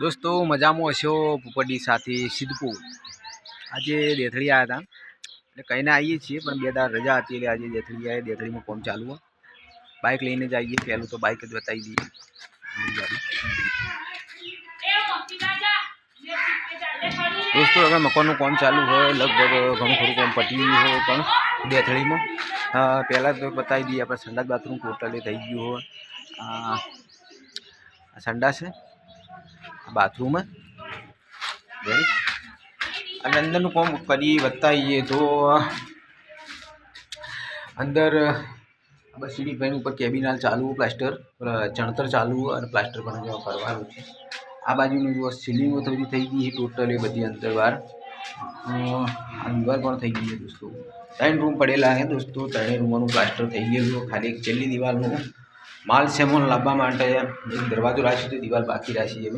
दोस्तों मजा में हसो पुपड़ी साथ सीधपू आज देथड़ी आया था कहीं आई छे पर बेदार रजा थी ए आज देथड़ी आए देथड़ी में कौन चालू है बाइक लेने जाइए पहले तो बाइक बताई दी दोस्तों अगर मकान काम चालू हो लगभग घूम खरु काम पटी गयु हो पर देथड़ी में पहला तो बताई दी आप संडा बाथरूम टोटल थी गयु हो संडा से બાથરૂમ બે અંદર નું કામ કરી વત્તા ઈએ દો અંદર આ બસ સીડી ભણ ઉપર કેબિનાલ ચાલુ પ્લાસ્ટર ચણતર ચાલુ અને પ્લાસ્ટર બનાવવાનું પરવાનું આ બાજુ નું જો સીલિંગ તો થઈ ગઈ છે ટોટલી બધી અંતવાર ઓ અંતવાર પણ થઈ ગઈ છે દોસ્તો ડાઇન રૂમ પડેલા હે દોસ્તો ડાઇન રૂમ નું પ્લાસ્ટર થઈ ગયું છે ખાલી એક ચેલી દીવાલ નું માલ શેમો લब्बा માંંટાયા દરવાજો રાખી દી દીવાલ બાકી રહી છે એમ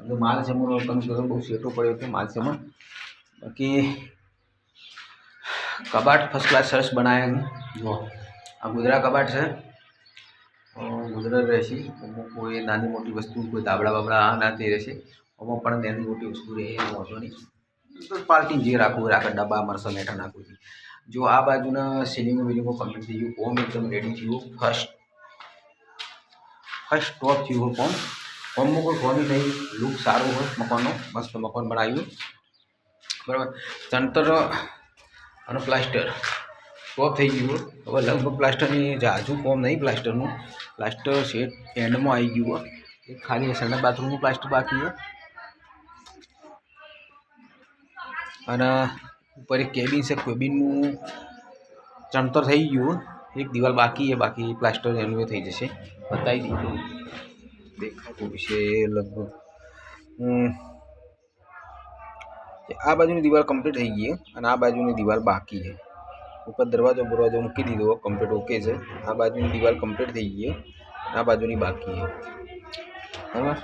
એટલે માલ તમે જોયું બહુ સેટો પડ્યો હતો માલ બાકી કબાટ ફર્સ્ટ ક્લાસ સરસ બનાવ્યા આ ગુજરાત કબાટ છે ગુજરાત રહેશે અમુક કોઈ નાની મોટી વસ્તુ કોઈ બાબળા બાબડા ના તે રહેશે અમુક પણ નાની મોટી વસ્તુ રહે એનો વાંધો નહીં પાર્ટી જે રાખવું રાખે ડબ્બા મરસા નેઠા નાખવું જો આ બાજુના સિલિંગ વિલિંગો કમ્પ્લીટ થઈ ગયું ઓમ એકદમ રેડી થયું ફર્સ્ટ ફર્સ્ટ ટોપ થયું કોમ ફોર્મ કોઈ કોની નહીં લુક સારું હોય મકાનનો મસ્ત મકાન બનાવ્યું બરાબર ચણતર અને પ્લાસ્ટર કોપ થઈ ગયું હવે લગભગ પ્લાસ્ટરની જાજુ કોમ નહીં પ્લાસ્ટરનું પ્લાસ્ટર શેટ એન્ડમાં આવી ગયું એક ખાલી સંડા બાથરૂમનું પ્લાસ્ટર બાકી છે અને ઉપર એક કેબિન છે કેબિનનું ચણતર થઈ ગયું એક દિવાલ બાકી એ બાકી પ્લાસ્ટર એનું થઈ જશે બતાવી દીધું દેખાય તો છે લગભગ આ બાજુની દીવાલ કમ્પ્લીટ થઈ ગઈ છે અને આ બાજુની દીવાલ બાકી છે ઉપર દરવાજો બરવાજો મૂકી દીધો કમ્પ્લીટ ઓકે છે આ બાજુની દીવાલ કમ્પ્લીટ થઈ ગઈ છે આ બાજુની બાકી છે બરાબર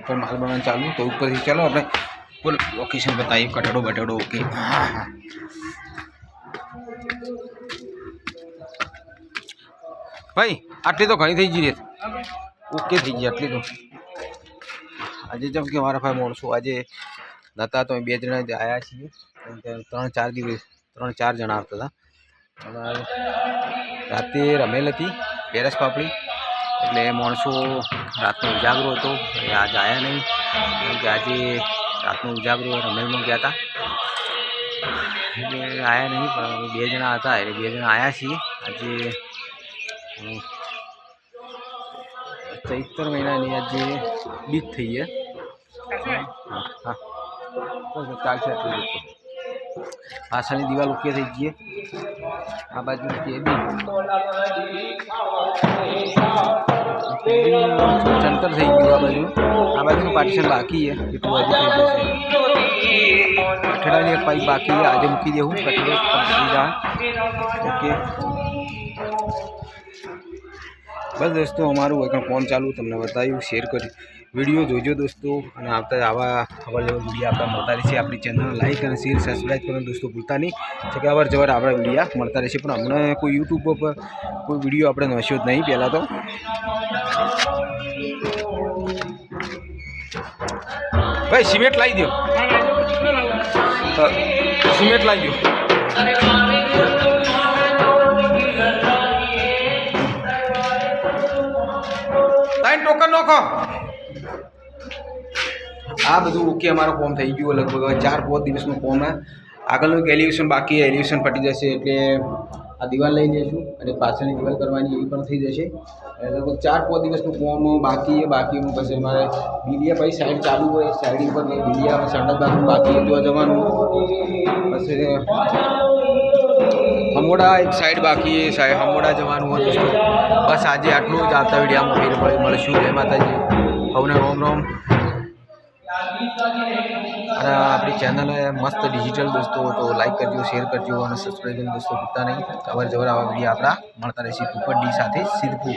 ઉપર માલ બનાવવાનું ચાલુ તો ઉપરથી ચાલો આપણે ફૂલ લોકેશન બતાવીએ કટાડો બટાડો ઓકે હા હા ભાઈ આટલી તો ઘણી થઈ ગઈ રેત ओके थी गया आटली तो आज जब के हमारा भाई मोरसो आज नाता तो बे जणा आया छी तो त्रण चार दी त्रण चार जना आता था राते रमेल थी पेरस पापड़ी एट मणसो रात में उजागरो तो आज आया नहीं आज रात में उजागरो रमेल में गया था आया नहीं बे जना था बे आया छे आज चैत्र तो महीना नहीं बीत थी अच्छा। हाँ, हाँ। तो आशा दीवाल ओके थी गई आ हाँ, बाजू के चंतर थी गए आ बाजू आ बाजू पार्टीशन बाकी है तो एक बाजू कठेड़ा पाइप बाकी है आज मूकी दे બસ દોસ્તો અમારું એકણ ફોન ચાલુ તમને બતાવ્યું શેર કરી વિડીયો જોજો દોસ્તો અને આવતા આવા અવર જવર વિડીયા આપણે મળતા રહેશે આપણી ચેનલ લાઇક અને શેર સબસ્ક્રાઈબ કરવાનું દોસ્તો ભૂલતા નહીં છે કે અવર જવર આપણા વિડીયા મળતા રહેશે પણ હમણાં કોઈ યુટ્યુબ પર કોઈ વિડીયો આપણે નોંધ્યો જ નહીં પહેલાં તો ભાઈ સિમેન્ટ લાવી દો સિમેન્ટ લાવી દો નો નોખો આ બધું ઓકે અમારો ફોર્મ થઈ ગયું લગભગ ચાર પાંચ દિવસનું ફોર્મ આગળનું એક એલિવેશન બાકી એલિવેશન પટી જશે એટલે આ દિવાલ લઈ જઈશું અને પાછળની દિવાલ કરવાની એ પણ થઈ જશે લગભગ ચાર પાંચ દિવસનું ફોર્મ બાકી બાકીમાં પછી અમારે બીડિયા પછી સાઈડ ચાલુ હોય સાઈડ ઉપર બીડિયા સંડસ બાથરૂમ બાકી જોવા જવાનું પછી હમોડા એક સાઈડ બાકી સાહેબ હમોડા જવાનું હોય હતું બસ આજે આટલું જ આવતા વિડીયામાં ફેર મળીશું જય માતાજી હવને રોમ રોમ અને આપણી ચેનલ મસ્ત ડિજિટલ દોસ્તો તો લાઈક કરજો શેર કરજો અને સબસ્ક્રાઈબ દોસ્તો ભૂલતા નહીં અવર જવર આવા વિડીયો આપણા મળતા રહેશે સુપર ડી સાથે સિદ્ધપુર